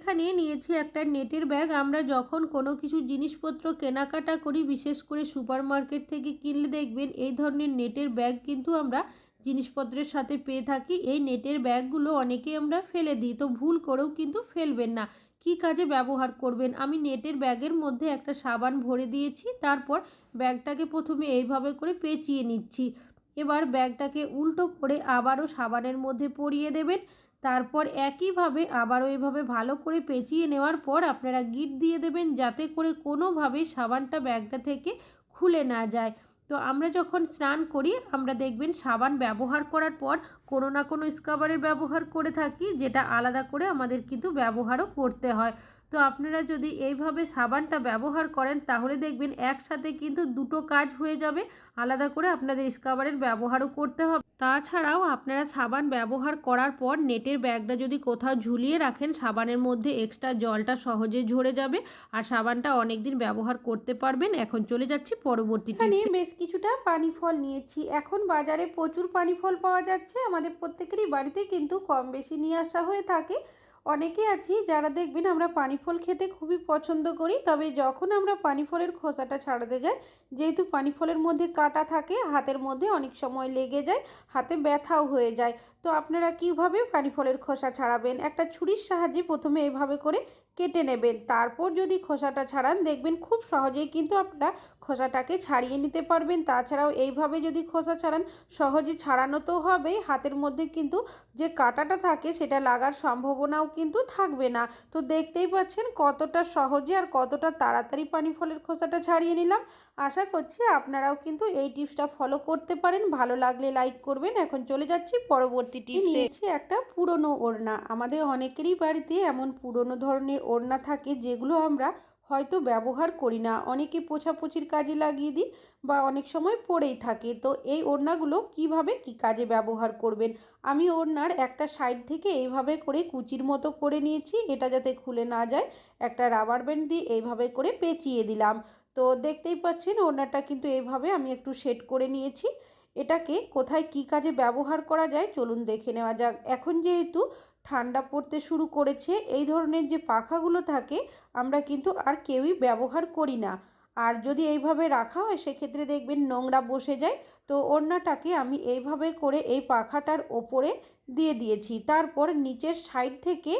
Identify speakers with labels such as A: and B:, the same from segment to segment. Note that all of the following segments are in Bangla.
A: এখানে নিয়েছি একটা নেটের ব্যাগ। আমরা যখন কোনো কিছু জিনিসপত্র কেনাকাটা করি, বিশেষ করে সুপার মার্কেট থেকে কিনলে দেখবেন এই ধরনের নেটের ব্যাগ কিন্তু আমরা জিনিসপত্রের সাথে পেয়ে থাকি। এই নেটের ব্যাগগুলো অনেকেই আমরা ফেলে দিই, তো ভুল করেও কিন্তু ফেলবেন না। কি কাজে ব্যবহার করবেন? আমি নেটের ব্যাগের মধ্যে একটা সাবান ভরে দিয়েছি, তারপর ব্যাগটাকে প্রথমে এইভাবে করে পেঁচিয়ে নিচ্ছি। এবার ব্যাগটাকে উল্টো করে আবারও সাবানের মধ্যে পরিয়ে দেবেন। তারপর একইভাবে আবারও এভাবে ভালো করে পেঁচিয়ে নেওয়ার পর আপনারা গিট দিয়ে দেবেন যাতে করে কোনোভাবেই সাবানটা ব্যাগটা থেকে খুলে না যায়। তো আমরা যখন স্নান করি, আমরা দেখবেন সাবান ব্যবহার করার পর কোনো না কোনো স্কাবারের ব্যবহার করে থাকি, যেটা আলাদা করে আমাদের কিন্তু ব্যবহারও করতে হয়। তো আপনারা যদি এইভাবে সাবানটা ব্যবহার করেন তাহলে দেখবেন একসাথে কিন্তু দুটো কাজ হয়ে যাবে। আলাদা করে আপনাদের স্কাবারের ব্যবহারও করতে হবে। তাছাড়াও আপনারা সাবান ব্যবহার করার পর নেটের ব্যাগটা যদি কোথাও ঝুলিয়ে রাখেন সাবানের মধ্যে এক্সট্রা জলটা সহজে ঝরে যাবে আর সাবানটা অনেক দিন ব্যবহার করতে পারবেন। এখন চলে যাচ্ছি পরবর্তী এখানে বেশ কিছুটা পানি ফল নিয়েছি। এখন বাজারে প্রচুর পানি ফল পাওয়া যাচ্ছে। আমাদের প্রত্যেকেরই বাড়িতে কিন্তু কম বেশি নিয়ে আসা হয়ে থাকে। অনেকে আছি যারা দেখবেন আমরা পানি ফল খেতে খুবই পছন্দ করি, তবে যখন আমরা পানি ফলের খোসাটা ছাড়াতে যাই, যেহেতু পানি ফলের মধ্যে কাটা থাকে, হাতের মধ্যে অনেক সময় লেগে যায়, হাতে ব্যথাও হয়ে যায়। তো আপনারা কীভাবে পানি ফলের খোসা ছাড়াবেন? একটা ছুরির সাহায্যে প্রথমে এভাবে করে কেটে নেবেন। তারপর যদি খোসাটা ছাড়ান, দেখবেন খুব সহজেই কিন্তু আপনারা খোসাটাকে ছাড়িয়ে নিতে পারবেন। তাছাড়াও এইভাবে যদি খোসা ছাড়ান, সহজে ছাড়ানো তো হবেই হাতের মধ্যে কিন্তু যে কাটাটা থাকে, সেটা লাগার সম্ভাবনাও কিন্তু থাকবে না। তো দেখতেই পাচ্ছেন কতটা সহজে আর কতটা তাড়াতাড়ি পানি ফলের খোসাটা ছাড়িয়ে নিলাম। আশা করছি আপনারাও কিন্তু এই টিপসটা ফলো করতে পারেন। ভালো লাগলে লাইক করবেন। এখন চলে যাচ্ছি পরবর্তী টিপস নিয়েছি একটা পুরনো ওড়না। আমাদের অনেকেরই বাড়িতে এমন পুরনো ধরনের ওড়না থাকে যেগুলো আমরা হয়তো ব্যবহার করি না। অনেকে পোছাপোছির কাজে লাগিয়ে দিই বা অনেক সময় পড়েই থাকে। তো এই ওড়নাগুলো কীভাবে কি কাজে ব্যবহার করবেন? আমি ওড়নার একটা সাইড থেকে এইভাবে করে কুচির মতো করে নিয়েছি। এটা যাতে খুলে না যায় একটা রাবার ব্যান্ড দিয়ে এইভাবে করে পেঁচিয়ে দিলাম। তো দেখতেই পাচ্ছেন ওড়নাটা কিন্তু এইভাবে আমি একটু সেট করে নিয়েছি। এটাকে কোথায় কি কাজে ব্যবহার করা যায় চলুন দেখে নেওয়া যাক। এখন যেহেতু ঠান্ডা পড়তে শুরু করেছে, এই ধরনের যে পাখাগুলো থাকে, আমরা কিন্তু আর কেউই ব্যবহার করি না। আর যদি এইভাবে রাখা হয়, সেক্ষেত্রে দেখবেন নোংরা বসে যায়। তো ওড়নাটাকে আমি এইভাবে করে এই পাখাটার ওপরে দিয়ে দিয়েছি। তারপর নিচের সাইড থেকে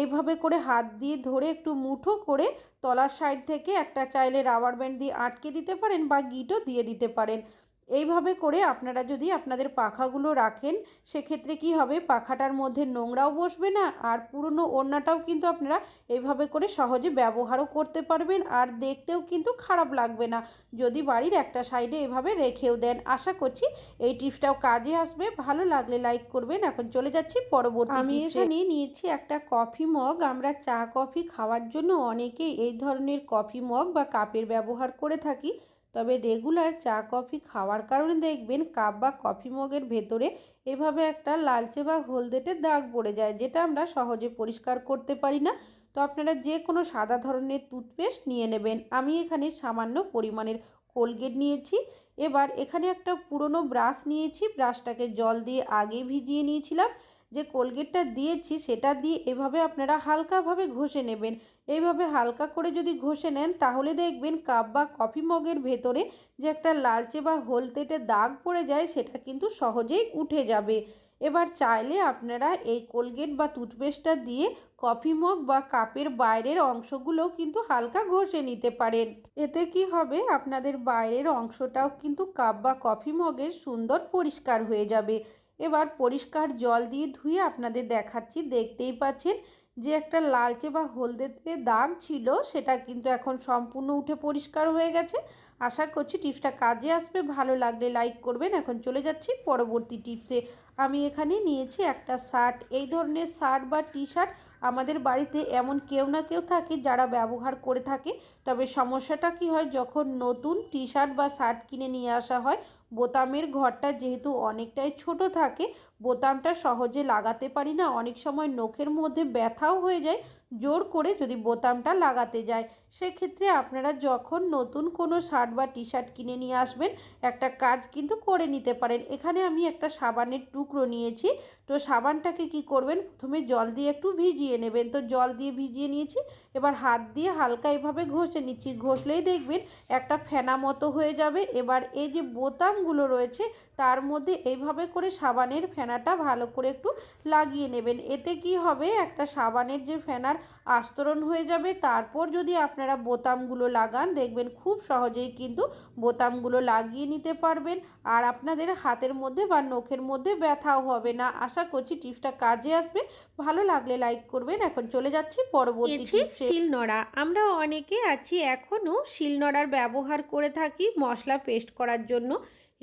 A: এইভাবে করে হাত দিয়ে ধরে একটু মুঠো করে তলার সাইড থেকে একটা চাইলে রাবার ব্যান্ড দিয়ে আটকে দিতে পারেন বা গিটও দিয়ে দিতে পারেন। এইভাবে করে আপনারা যদি আপনাদের পাখাগুলো রাখেন সেক্ষেত্রে কি হবে? পাখাটার মধ্যে নোংরাও বসবে না আর পুরনো ওড়নাটাও কিন্তু আপনারা এইভাবে করে সহজে ব্যবহারও করতে পারবেন আর দেখতেও কিন্তু খারাপ লাগবে না। যদি বাড়ির একটা সাইডে এভাবে রেখেও দেন আশা করছি এই টিপসটাও কাজে আসবে। ভালো লাগলে লাইক করবেন। এখন চলে যাচ্ছি পরবর্তী আমি এখানে নিয়েছি একটা কফি মগ। আমরা চা কফি খাওয়ার জন্য অনেকেই এই ধরনের কফি মগ বা কাপের ব্যবহার করে থাকি। তবে রেগুলার চা, কফি খাওয়ার কারণে দেখবেন কাপ বা কফি মগের ভেতরে এভাবে একটা লালচে বা হলদেটে দাগ পড়ে যায়, যেটা আমরা সহজে পরিষ্কার করতে পারি না। তো আপনারা যে কোনো সাদা ধরনের টুথপেস্ট নিয়ে নেবেন। আমি এখানে সামান্য পরিমাণের কোলগেট নিয়েছি। এবার এখানে একটা পুরনো ব্রাশ নিয়েছি। ব্রাশটাকে জল দিয়ে আগে ভিজিয়ে নিয়েছিলাম। যে কোলগেটটা দিয়েছি সেটা দিয়ে এভাবে আপনারা হালকাভাবে ঘষে নেবেন। এইভাবে হালকা করে যদি ঘষে নেন তাহলে দেখবেন কাপ বা কফি মগের ভেতরে যে একটা লালচে বা হলতেটে দাগ পড়ে যায় সেটা কিন্তু সহজেই উঠে যাবে। এবার চাইলে আপনারা এই কোলগেট বা টুথপেস্টটা দিয়ে কফি মগ বা কাপের বাইরের অংশগুলোও কিন্তু হালকা ঘষে নিতে পারেন। এতে কি হবে? আপনাদের বাইরের অংশটাও কিন্তু কাপ বা কফি মগের সুন্দর পরিষ্কার হয়ে যাবে। এবার পরিষ্কার জল দিয়ে ধুয়ে আপনাদের দেখাচ্ছি। দেখতেই পাচ্ছেন যে একটা লালচে বা হলদেতে দাগ ছিল, সেটা কিন্তু এখন সম্পূর্ণ উঠে পরিষ্কার হয়ে গেছে। আশা করছি টিপসটা কাজে আসবে। ভালো লাগলে লাইক করবেন। এখন চলে যাচ্ছি পরবর্তী টিপসে। আমি এখানে নিয়েছি একটা শার্ট। এই ধরনের শার্ট বা টি শার্ট আমাদের বাড়িতে এমন কেউ না কেউ থাকে যারা ব্যবহার করে থাকে। তবে সমস্যাটা কি হয়, যখন নতুন টি শার্ট বা শার্ট কিনে নিয়ে আসা হয়, বোতামের ঘরটা যেহেতু অনেকটাই ছোট থাকে, বোতামটা সহজে লাগাতে পারি না। অনেক সময় নখের মধ্যে ব্যথাও হয়ে যায়, জোর করে যদি বোতামটা লাগাতে যায় সেক্ষেত্রে আপনারা যখন নতুন কোনো শার্ট বা টি শার্ট কিনে নিয়ে আসবেন, একটা কাজ কিন্তু করে নিতে পারেন। এখানে আমি একটা সাবানের টুকরো নিয়েছি। তো সাবানটাকে কি করবেন? প্রথমে জল দিয়ে একটু ভিজিয়ে নেবেন। তো জল দিয়ে ভিজিয়ে নিয়েছি। এবার হাত দিয়ে হালকা এভাবে ঘষে নিচ্ছি। ঘষলেই দেখবেন একটা ফেনা মতো হয়ে যাবে। এবার এই যে বোতামগুলো রয়েছে, তার মধ্যে এইভাবে করে সাবানের ফেনাটা ভালো করে একটু লাগিয়ে নেবেন। এতে কি হবে? একটা সাবানের যে ফেনার আস্তরণ হয়ে যাবে। তারপর যদি আপনারা বোতামগুলো লাগান দেখবেন খুব সহজেই কিন্তু বোতামগুলো লাগিয়ে নিতে পারবেন। আর আপনাদের হাতের মধ্যে বা নখের মধ্যে ব্যথাও হবে না। আশা করছি টিপসটা কাজে আসবে। ভালো লাগলে লাইক করবেন। এখন চলে যাচ্ছি পরবর্তী শিলনোড়া। আমরা অনেকে আছি এখনও শিলনোড়ার ব্যবহার করে থাকি মশলা পেস্ট করার জন্য।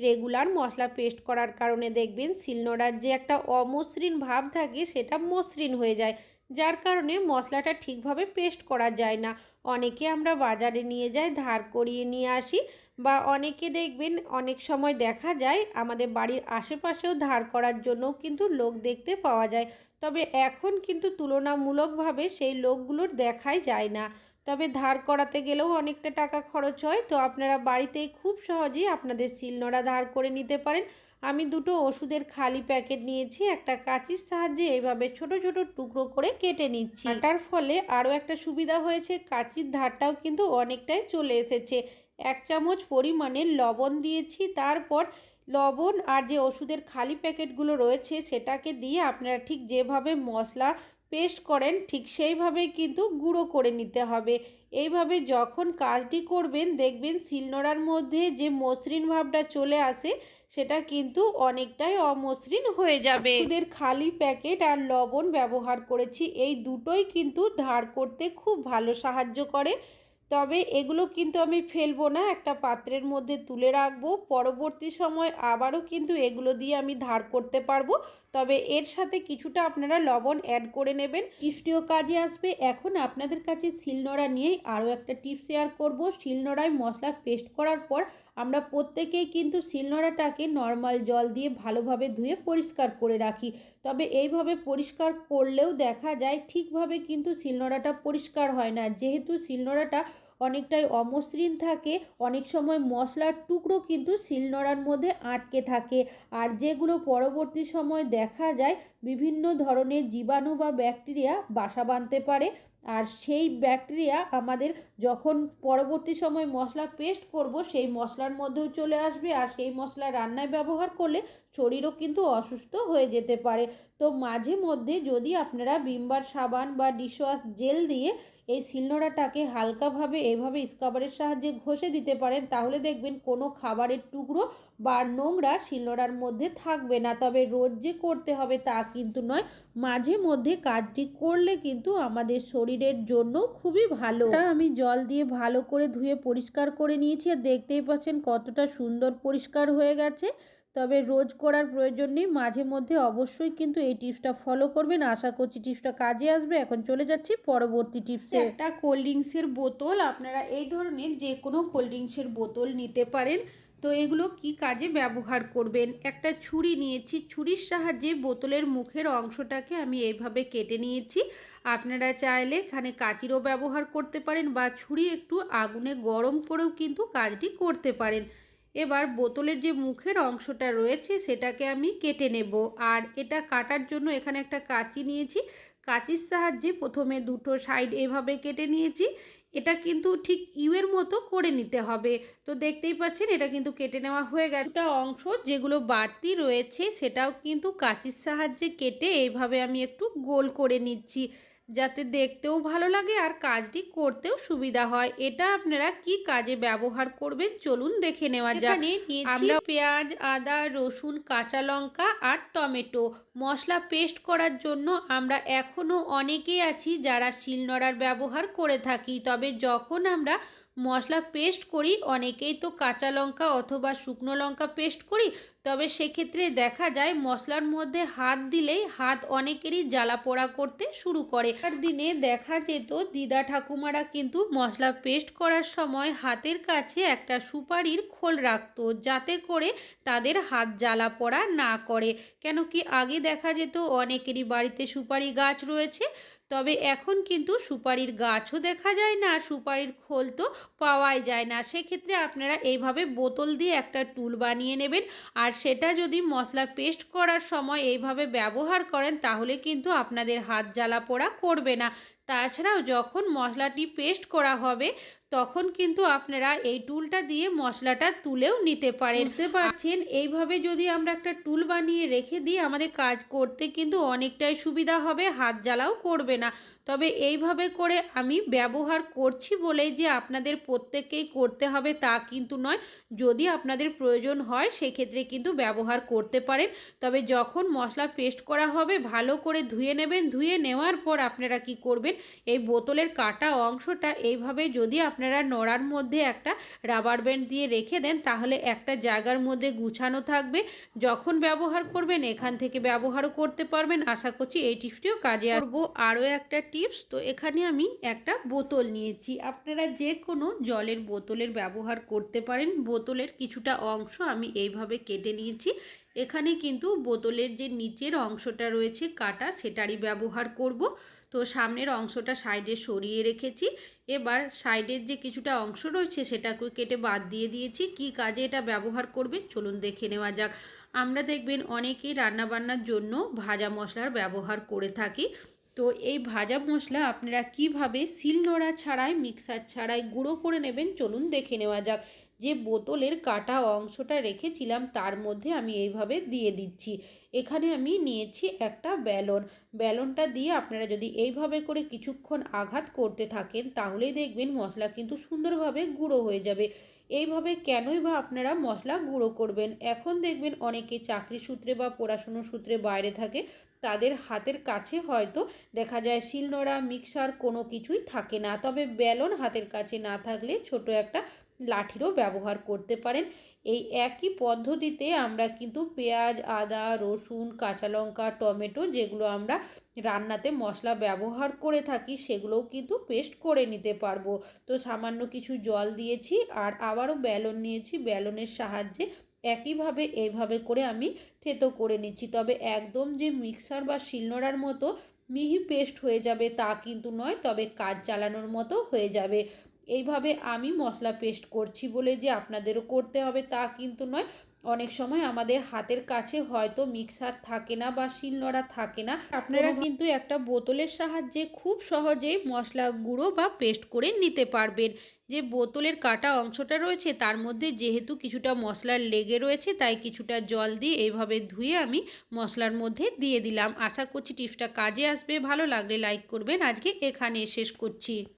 A: রেগুলার মশলা পেস্ট করার কারণে দেখবেন শিলনোড়ার যে একটা অমসৃণ ভাব থাকে সেটা মসৃণ হয়ে যায়। যার কারণে মশলাটা ঠিকভাবে পেস্ট করা যায় না। অনেকে আমরা বাজারে নিয়ে যাই, ধার করিয়ে নিয়ে আসি বা অনেকে দেখবেন অনেক সময় দেখা যায় আমাদের বাড়ির আশেপাশেও ধার করার জন্য কিন্তু লোক দেখতে পাওয়া যায়। তবে এখন কিন্তু তুলনামূলকভাবে সেই লোকগুলোর দেখাই যায় না। তবে ধার করাতে গেলেও অনেকটা টাকা খরচ হয়। তো আপনারা বাড়িতেই খুব সহজেই আপনাদের শিলনোড়া ধার করে নিতে পারেন। আমি দুটো ওষুধের খালি প্যাকেট নিয়েছি, একটা কাঁচির সাহায্যে এইভাবে ছোট ছোট টুকরো করে কেটে নিচ্ছি। কাটার ফলে আরও একটা সুবিধা হয়েছে, কাঁচির ধারটাও কিন্তু অনেকটাই চলে এসেছে। এক চামচ পরিমাণে লবণ দিয়েছি, তারপর লবণ আর যে ওষুধের খালি প্যাকেটগুলো রয়েছে সেটাকে দিয়ে আপনারা ঠিক যেভাবে মশলা পেস্ট করেন, ঠিক সেইভাবেই কিন্তু গুঁড়ো করে নিতে হবে। এইভাবে যখন কাজটি করবেন, দেখবেন শিলনোড়ার মধ্যে যে মসৃণ ভাবটা চলে আসে, সেটা কিন্তু অনেকটাই অমসৃণ হয়ে যাবে। ওদের খালি প্যাকেট আর লবণ ব্যবহার করেছি। এই দুটোই কিন্তু ধার করতে খুব ভালো সাহায্য করে। তবে এগুলো কিন্তু আমি ফেলব না, একটা পাত্রের মধ্যে তুলে রাখব। পরবর্তী সময় আবারও কিন্তু এগুলো দিয়ে আমি ধার করতে পারব। তবে এর সাথে কিছুটা আপনারা লবণ অ্যাড করে নেবেন। টিপসটিও কাজে আসবে। এখন আপনাদের কাছে শিলনোড়া নিয়েই আরও একটা টিপ শেয়ার করব। শিলনোড়ায় মশলা পেস্ট করার পর আমরা প্রত্যেকেই কিন্তু শিলনোড়াটাকে নর্মাল জল দিয়ে ভালোভাবে ধুয়ে পরিষ্কার করে রাখি। তবে এইভাবে পরিষ্কার করলেও দেখা যায়, ঠিকভাবে কিন্তু শিলনোড়াটা পরিষ্কার হয় না। যেহেতু শিলনোড়াটা অনেকটাই অমসৃণ থাকে, অনেক সময় মশলার টুকরো কিন্তু শিলনোড়ার মধ্যে আটকে থাকে। আর যেগুলো পরবর্তী সময় দেখা যায়, বিভিন্ন ধরনের জীবাণু বা ব্যাকটেরিয়া বাসা বাঁধতে পারে। আর সেই ব্যাকটেরিয়া আমাদের যখন পরবর্তী সময় মশলা পেস্ট করব, সেই মশলার মধ্যেও চলে আসবে। আর সেই মশলা রান্নায় ব্যবহার করলে শরীরও কিন্তু অসুস্থ হয়ে যেতে পারে। তো মাঝে মধ্যে যদি আপনারা ভিমবার সাবান বা ডিশওয়াশ জেল দিয়ে এই শিলনোড়াটাকে হালকাভাবে এভাবে স্কাবারের সাহায্যে ঘষে দিতে পারেন, তাহলে দেখবেন কোনো খাবারের টুকরো বা নোংরা শিলনোড়ার মধ্যে থাকবে না। তবে রোজ যে করতে হবে তা কিন্তু নয়, মাঝে মধ্যে কাজটি করলে কিন্তু আমাদের শরীরের জন্য খুবই ভালো। আমি জল দিয়ে ভালো করে ধুয়ে পরিষ্কার করে নিয়েছি আর দেখতেই পাচ্ছেন কতটা সুন্দর পরিষ্কার হয়ে গেছে। তবে রোজ করার প্রয়োজন নেই। মাঝে মধ্যে অবশ্যই কিন্তু এই টিপসটা ফলো করবেন। আশা করছি টিপসটা কাজে আসবে। এখন চলে যাচ্ছি পরবর্তী টিপসে। একটা কোল্ড ড্রিঙ্কসের বোতল, আপনারা এই ধরনের যে কোনো কোল্ড ড্রিঙ্কসের বোতল নিতে পারেন। তো এগুলো কি কাজে ব্যবহার করবেন? একটা ছুরি নিয়েছি। ছুরির সাহায্যে বোতলের মুখের অংশটাকে আমি এইভাবে কেটে নিয়েছি। আপনারা চাইলে এখানে কাঁচিরও ব্যবহার করতে পারেন বা ছুরি একটু আগুনে গরম করেও কিন্তু কাজটি করতে পারেন। এবার বোতলের যে মুখের অংশটা রয়েছে সেটাকে আমি কেটে নেব। আর এটা কাটার জন্য এখানে একটা কাঁচি নিয়েছি। কাঁচির সাহায্যে প্রথমে দুটো সাইড এভাবে কেটে নিয়েছি। এটা কিন্তু ঠিক ইউয়ের মতো করে নিতে হবে। তো দেখতেই পাচ্ছেন, এটা কিন্তু কেটে নেওয়া হয়ে গেছে। একটা অংশ যেগুলো বাড়তি রয়েছে সেটাও কিন্তু কাঁচির সাহায্যে কেটে এইভাবে আমি একটু গোল করে নিচ্ছি। যাতে দেখতেও ভালো লাগে আর কাজটি করতেও সুবিধা হয়। এটা আপনারা কি কাজে ব্যবহার করবেন চলুন দেখে নেওয়া যাক। আমরা পেঁয়াজ আদা রসুন কাঁচা লঙ্কা আর টমেটো। মশলা পেস্ট করার জন্য আমরা এখনও অনেকেই আছি যারা শিলনোড়ার ব্যবহার করে থাকি। তবে যখন আমরা মশলা পেস্ট করি, অনেকেই তো কাঁচা লঙ্কা অথবা শুকনো লঙ্কা পেস্ট করি, তবে সেক্ষেত্রে দেখা যায় মশলার মধ্যে হাত দিলেই হাত অনেকেরই জ্বালা পোড়া করতে শুরু করে। আর দিনে দেখা যেত দিদা ঠাকুমারা কিন্তু মশলা পেস্ট করার সময় হাতের কাছে একটা সুপারির খোল রাখতো, যাতে করে তাদের হাত জ্বালা পোড়া না করে। কেন কি আগে দেখা যেত অনেকেরই বাড়িতে সুপারি গাছ রয়েছে তবে এখন কিন্তু সুপারির গাছও দেখা যায় না, সুপারির খোল তো পাওয়াই যায় না। সেক্ষেত্রে আপনারা এইভাবে বোতল দিয়ে একটা টুল বানিয়ে নেবেন। আর সেটা যদি মশলা পেস্ট করার সময় এইভাবে ব্যবহার করেন, তাহলে কিন্তু আপনাদের হাত জ্বালা পোড়া করবে না। তাছাড়াও যখন মশলাটি পেস্ট করা হবে তখন কিন্তু আপনারা এই টুলটা দিয়ে মশলাটা তুলেও নিতে পারেন। বুঝতে পারছেন? এইভাবে যদি আমরা একটা টুল বানিয়ে রেখে দিই আমাদের কাজ করতে কিন্তু অনেকটাই সুবিধা হবে হাত জ্বালাও করবে না। তবে এইভাবে করে আমি ব্যবহার করছি বলেই যে আপনাদের প্রত্যেককেই করতে হবে তা কিন্তু নয়। যদি আপনাদের প্রয়োজন হয় সেক্ষেত্রে কিন্তু ব্যবহার করতে পারেন। তবে যখন মশলা পেস্ট করা হবে ভালো করে ধুয়ে নেবেন। ধুয়ে নেওয়ার পর আপনারা কি করবেন? এই বোতলের কাটা অংশটা এইভাবে যদি আপনারা নড়ার মধ্যে একটা রাবার ব্যান্ড দিয়ে রেখে দেন, তাহলে একটা জায়গার মধ্যে গুছানো থাকবে। যখন ব্যবহার করবেন, এখান থেকে ব্যবহারও করতে পারবেন। আশা করছি এই টিপসটিও কাজে আসব আরও একটা টিপস। তো এখানে আমি একটা বোতল নিয়েছি। আপনারা যে কোনো জলের বোতলের ব্যবহার করতে পারেন। বোতলের কিছুটা অংশ আমি এইভাবে কেটে নিয়েছি। এখানে কিন্তু বোতলের যে নিচের অংশটা রয়েছে কাটা, সেটারই ব্যবহার করব। তো সামনের অংশটা সাইডে সরিয়ে রেখেছি। এবার সাইডের যে কিছুটা অংশ রয়েছে সেটাকে কেটে বাদ দিয়ে দিয়েছি। কি কাজে এটা ব্যবহার করবে চলুন দেখে নেওয়া যাক। আমরা দেখবেন অনেকেই রান্নাবান্নার জন্য ভাজা মশলার ব্যবহার করে থাকি। তো এই ভাজা মশলা আপনারা কীভাবে শিলনোড়া ছাড়াই, মিক্সার ছাড়াই গুঁড়ো করে নেবেন চলুন দেখে নেওয়া যাক। যে বোতলের কাটা অংশটা রেখেছিলাম তার মধ্যে আমি এইভাবে দিয়ে দিচ্ছি। এখানে আমি নিয়েছি একটা ব্যালন। ব্যালনটা দিয়ে আপনারা যদি এইভাবে করে কিছুক্ষণ আঘাত করতে থাকেন তাহলেই দেখবেন মশলা কিন্তু সুন্দরভাবে গুঁড়ো হয়ে যাবে। এইভাবে কেনই বা আপনারা মশলা গুঁড়ো করবেন? এখন দেখবেন অনেকে চাকরি সূত্রে বা পড়াশুনোর সূত্রে বাইরে থাকে, তাদের হাতের কাছে হয়তো দেখা যায় শিলনোড়া, মিক্সার কোনো কিছুই থাকে না। তবে বেলন হাতের কাছে না থাকলে ছোট একটা লাঠিরও ব্যবহার করতে পারেন। এই একই পদ্ধতিতে আমরা কিন্তু পেঁয়াজ, আদা, রসুন, কাঁচা লঙ্কা, টমেটো যেগুলো আমরা রান্নাতে মশলা ব্যবহার করে থাকি সেগুলোও কিন্তু পেস্ট করে নিতে পারব। তো সামান্য কিছু জল দিয়েছি আর আবারও ব্যালন নিয়েছি। ব্যালনের সাহায্যে একইভাবে এইভাবে করে আমি থেতো করে নিচ্ছি। তবে একদম যে মিক্সার বা শিলনোড়ার মতো মিহি পেস্ট হয়ে যাবে তা কিন্তু নয়, তবে কাজ চালানোর মতো হয়ে যাবে। এইভাবে আমি মশলা পেস্ট করছি বলে যে আপনাদেরও করতে হবে তা কিন্তু নয়। অনেক সময় আমাদের হাতের কাছে হয়তো মিক্সার থাকে না বা শিলনোড়া থাকে না। আপনারা কিন্তু একটা বোতলের সাহায্যে খুব সহজেই মশলা গুঁড়ো বা পেস্ট করে নিতে পারবেন। যে বোতলের কাটা অংশটা রয়েছে তার মধ্যে যেহেতু কিছুটা মশলার লেগে রয়েছে তাই কিছুটা জল দিয়ে এইভাবে ধুয়ে আমি মশলার মধ্যে দিয়ে দিলাম। আশা করছি টিপসটা কাজে আসবে। ভালো লাগলে লাইক করবেন। আজকে এখানে শেষ করছি।